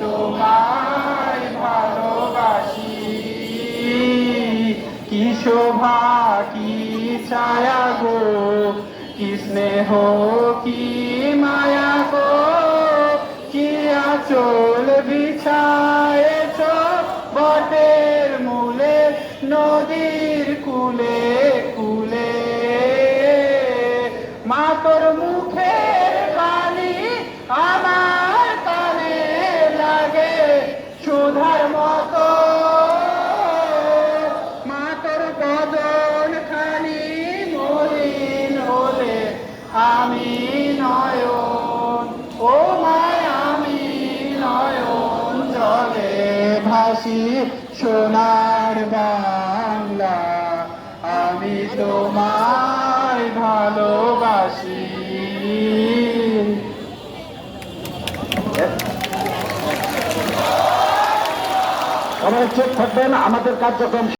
তোমায় ভালোবাসি। কি শোভা স্নেহ, কি মায়া গো, কি আচল বিছায়েছ বটের মূলে, নদীর কুলে কুলে। মা তোর ভাসি সোনার বাংলা। আমি তোমায় ভালোবাসি। আমাদের কার্যক্রম